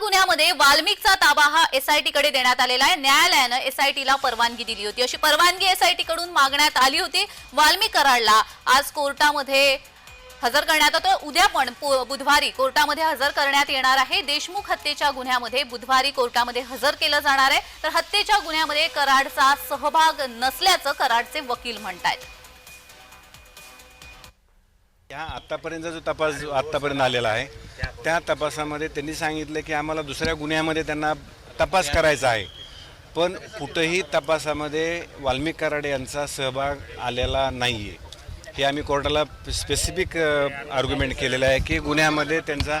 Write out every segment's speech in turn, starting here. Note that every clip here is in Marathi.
गुन्ह्यामध्ये वाल्मिकचा ताबा हा एसआयटी कडे देण्यात आलेला आहे. न्यायालयानं एसआयटीला परवानगी दिली होती. अशी परवानगी एसआयटी कडून मागण्यात आली होती. वाल्मिक कराडला आज कोर्टामध्ये हजर करण्यात आतो उद्या पण बुधवारी कोर्टामध्ये हजर करण्यात येणार आहे. देशमुख हत्येच्या गुन्ह्यामध्ये बुधवारी कोर्टामध्ये हजर केलं जाणार आहे. तर हत्येच्या गुन्ह्यामध्ये कराडचा सहभाग नसल्याचं कराडचे वकील म्हणतायत. या आत्तापर्यंतचा जो तपास आत्तापर्यंत आलेला आहे त्या तपासामध्ये त्यांनी सांगितलं की आम्हाला दुसऱ्या गुन्ह्यामध्ये त्यांना तपास करायचा आहे. पण कुठंही तपासामध्ये वाल्मिक कराड यांचा सहभाग आलेला नाही आहे हे आम्ही कोर्टाला स्पेसिफिक आर्ग्युमेंट केलेलं आहे की गुन्ह्यामध्ये त्यांचा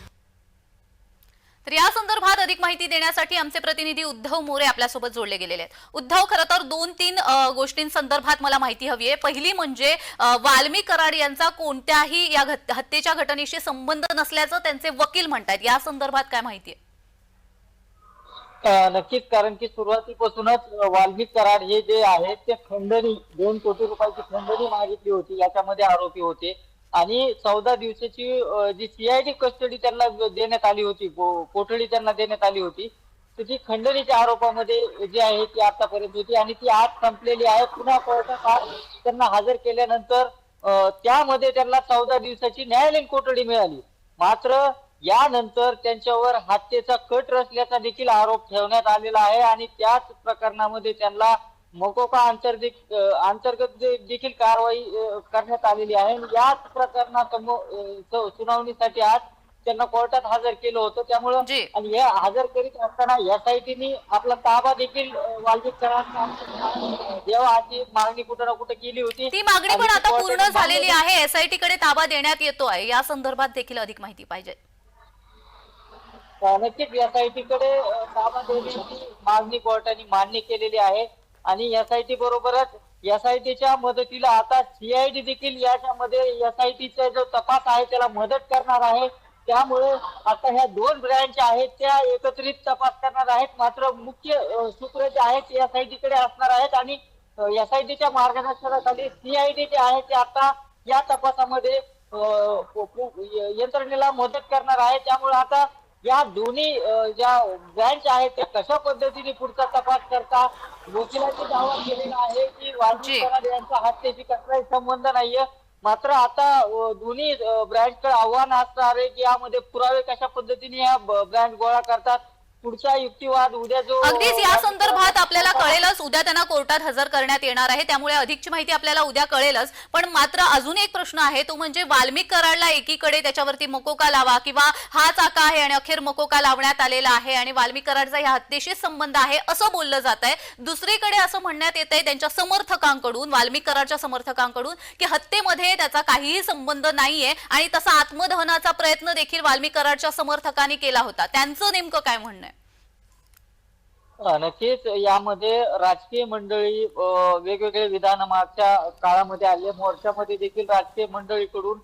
तर या संदर्भात अधिक माहिती देण्यासाठी आमचे प्रतिनिधी उद्धव मोरे आपल्यासोबत जोडले गेलेले आहेत. उद्धव खरं तर दोन तीन गोष्टींसंदर्भात मला माहिती हवी आहे. पहिली म्हणजे वाल्मी कराड यांचा कोणत्याही या हत्येच्या घटनेशी संबंध नसल्याचं त्यांचे वकील म्हणतात या संदर्भात काय माहिती आहे? नक्कीच कारण की सुरुवातीपासूनच अ, वाल्मिक कराड हे जे आहेत ते खंडणी दोन कोटी रुपयाची खंडणी मागितली होती. याच्यामध्ये आरोपी होते. आणि चौदा दिवसाची अ, जी सीआयडी कस्टडी त्यांना देण्यात आली होती को- कोठडी त्यांना देण्यात आली होती तर ती खंडणीच्या आरोपामध्ये जी आहे ती आतापर्यंत होती आणि ती आज संपलेली आहे. पुन्हा कोर्टात आज त्यांना हजर केल्यानंतर त्यामध्ये त्यांना चौदा दिवसाची न्यायालयीन कोठडी मिळाली. मात्र यानंतर त्यांच्यावर हत्येचा कट रचल्याचा देखील आरोप ठेवण्यात आलेला आहे आणि त्याच प्रकरणामध्ये त्यांना मकोका अंतर्गत अ, अंतर्गत देखील कारवाई करण्यात आलेली आहे. याच प्रकरणासमोर सुनावणीसाठी आज त्यांना कोर्टात हजर केलं होतं. त्यामुळं. आणि हे हजर करीत असताना एसआयटीने आपला ताबा देखील देवा अशी मागणी कुठं ना कुठं केली होती. ती मागणी पण आता पूर्ण झालेली आहे. एसआयटी कडे ताबा देण्यात येतो आहे. या संदर्भात देखील अधिक माहिती पाहिजे. नक्कीच एसआयटी कडे ताबा देण्याची मागणी कोर्टाने मान्य केलेली आहे. आणि एसआयटी बरोबरच एसआयटीच्या मदतीला आता सीआयडी देखील याच्यामध्ये एसआयटीचा जो तपास आहे त्याला मदत करणार आहे. त्यामुळे आता ह्या दोन ब्रँच आहेत त्या एकत्रित तपास करणार आहेत. मात्र मुख्य सूत्र जे आहेत एसआयटी कडे असणार आहेत आणि एसआयटीच्या मार्गदर्शनाखाली सीआयडी जे आहे ते आता या तपासामध्ये यंत्रणेला मदत करणार आहे. त्यामुळे आता या दोन्ही ज्या ब्रँच आहेत त्या कशा पद्धतीने पुढचा तपास करता? वकिलांनी दावा केलेला आहे की. वाल्मिक यांचा हत्येशी कसलाही संबंध नाहीये. मात्र आता दोन्ही ब्रँचकडे आव्हान असणार आहे की यामध्ये पुरावे कशा पद्धतीने या ब्रँच गोळा करतात? पुढचा युक्तिवाद उद्या जो अगदीच या संदर्भात आपल्याला कळेलच उद्या त्यांना कोर्टात हजर करण्यात येणार आहे त्यामुळे अधिकची माहिती आपल्याला उद्या कळेलच. पण मात्र अजून एक प्रश्न आहे तो म्हणजे वाल्मिक कराडला एकीकडे त्याच्यावरती मकोका लावा किंवा हा चाका आहे आणि अखेर मकोका लावण्यात आलेला आहे आणि वाल्मिक कराडचा ह्या हत्येशी संबंध आहे असं बोललं जात आहे. दुसरीकडे असं म्हणण्यात येत आहे त्यांच्या समर्थकांकडून वाल्मिक कराडच्या समर्थकांकडून की हत्येमध्ये त्याचा काहीही संबंध नाहीये आणि तसा आत्मदहनाचा प्रयत्न देखील वाल्मिक कराडच्या समर्थकांनी केला होता. त्यांचं नेमकं काय म्हणणं नक्कीच. यामध्ये राजकीय मंडळी वेगवेगळे विधान मागच्या काळामध्ये आले. मोर्चामध्ये देखील राजकीय मंडळीकडून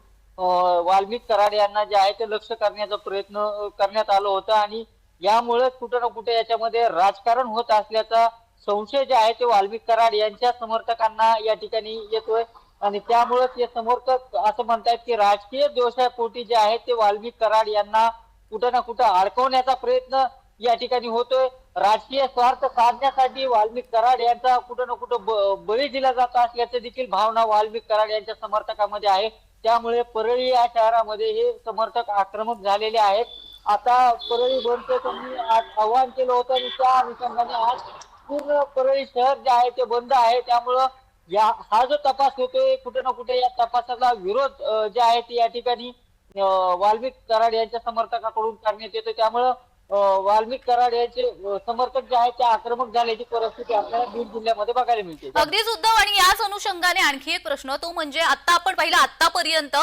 वाल्मिक कराड यांना जे आहे ते लक्ष करण्याचा प्रयत्न करण्यात आलं होतं. आणि यामुळे कुठं ना कुठे याच्यामध्ये राजकारण होत असल्याचा संशय जे आहे ते वाल्मिक कराड यांच्या समर्थकांना या ठिकाणी येतोय. आणि त्यामुळेच हे समर्थक असं म्हणतायत की राजकीय दोषापोटी जे आहे ते वाल्मिक कराड यांना कुठं ना कुठं अडकवण्याचा प्रयत्न या ठिकाणी होतोय. राजकीय स्वार्थ साधण्यासाठी वाल्मिक कराड यांचा कुठं ना कुठं ब- बळी दिला जात असल्याचं देखील भावना वाल्मिक कराड यांच्या समर्थकामध्ये आहे. त्यामुळे परळी या शहरामध्ये हे समर्थक आक्रमक झालेले आहेत. आता परळी बंदचं त्यांनी आज आव्हान केलं होतं आणि त्या अनुषंगाने आज पूर्ण परळी शहर जे आहे ते बंद आहे. त्यामुळं या हा जो तपास होतोय कुठे ना कुठे या तपासाला विरोध जे आहे ते या ठिकाणी वाल्मिक कराड यांच्या समर्थकाकडून करण्यात येतो त्यामुळं वाल्मिक कराड याचे समर्थक जे आहेत ते आक्रमक झाल्याची परिस्थिती आपल्याला बीड जिल्ह्यामध्ये बघायला मिळते. अगदीच उद्धव आणि याच अनुषंगाने आणखी एक प्रश्न तो म्हणजे आता आपण पाहिलं आतापर्यंत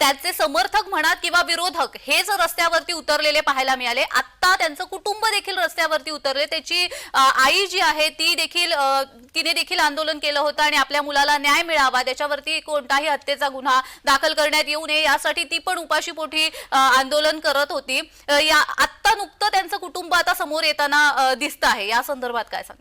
त्याचे समर्थक म्हणा किंवा विरोधक हे जर रस्त्यावरती उतरलेले पाहायला मिळाले आता त्यांचं कुटुंब देखील रस्त्यावरती उतरले त्याची आई जी आहे ती देखील तिने देखील आंदोलन केलं होतं आणि आपल्या मुलाला न्याय मिळावा त्याच्यावरती कोणताही हत्येचा गुन्हा दाखल करण्यात येऊ नये यासाठी ती पण उपाशीपोटी आंदोलन करत होती. या आत्ता नुकतं त्यांचं कुटुंब आता समोर येताना दिसत आहे. या संदर्भात काय सांग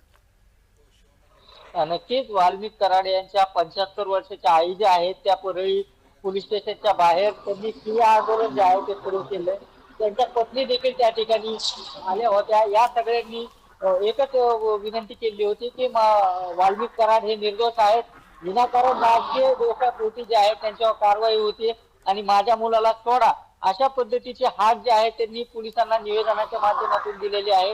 नक्कीच. वाल्मिक कराड यांच्या पंच्याहत्तर वर्षाच्या आई ज्या आहेत त्या परळी पोलीस स्टेशनच्या बाहेर त्यांनी ठिय्या आंदोलन जे आहे ते सुरू केलंय त्यांच्या पत्नी देखील त्या ठिकाणी आल्या होत्या. या सगळ्यांनी एकच विनंती केली होती की वाल्मिक कराड हे निर्दोष आहेत. विनाकारण राजकीय दोषापोटी जे आहेत त्यांच्यावर कारवाई होती. आणि माझ्या मुलाला सोडा. अशा पद्धतीचे हात जे आहेत त्यांनी पोलिसांना निवेदनाच्या माध्यमातून दिलेले आहे.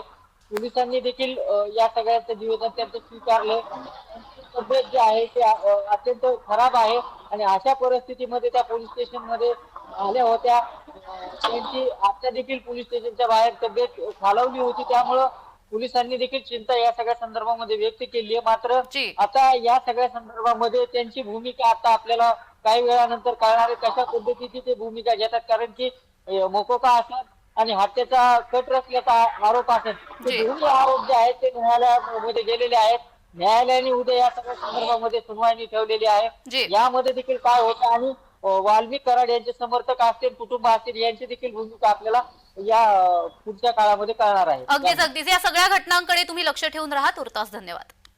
पोलिसांनी देखील या सगळ्याचं निवेदन त्यांचं स्वीकारलं. तब्येत जे आहे ते अत्यंत खराब आहे. आणि अशा परिस्थितीमध्ये त्या पोलीस स्टेशनमध्ये आल्या होत्या. त्यांची आता देखील पोलीस स्टेशनच्या बाहेर तब्येत खालावली होती. त्यामुळं पोलिसांनी देखील चिंता या सगळ्या संदर्भामध्ये व्यक्त केली आहे. मात्र. आता या सगळ्या संदर्भामध्ये त्यांची भूमिका आता आपल्याला काही वेळानंतर कळणार कशा पद्धतीची ते भूमिका घेतात कारण की मोकोका असतात आणि हत्येचा कट रचल्याचा आरोप असेल. ते दोन्ही आरोप जे आहेत ते न्यायालयामध्ये गेलेले आहेत. न्यायालयाने उद्या या सगळ्या संदर्भामध्ये सुनावणी ठेवलेली. आहे. यामध्ये देखील काय होतं आणि वाल्मिक कराड यांचे समर्थक असतील कुटुंब असतील यांची देखील भूमिका आपल्याला या पुढच्या काळामध्ये कळणार आहे. अगदीच अगदीच. या सगळ्या घटनांकडे तुम्ही लक्ष ठेवून राहा. तुर्तास धन्यवाद.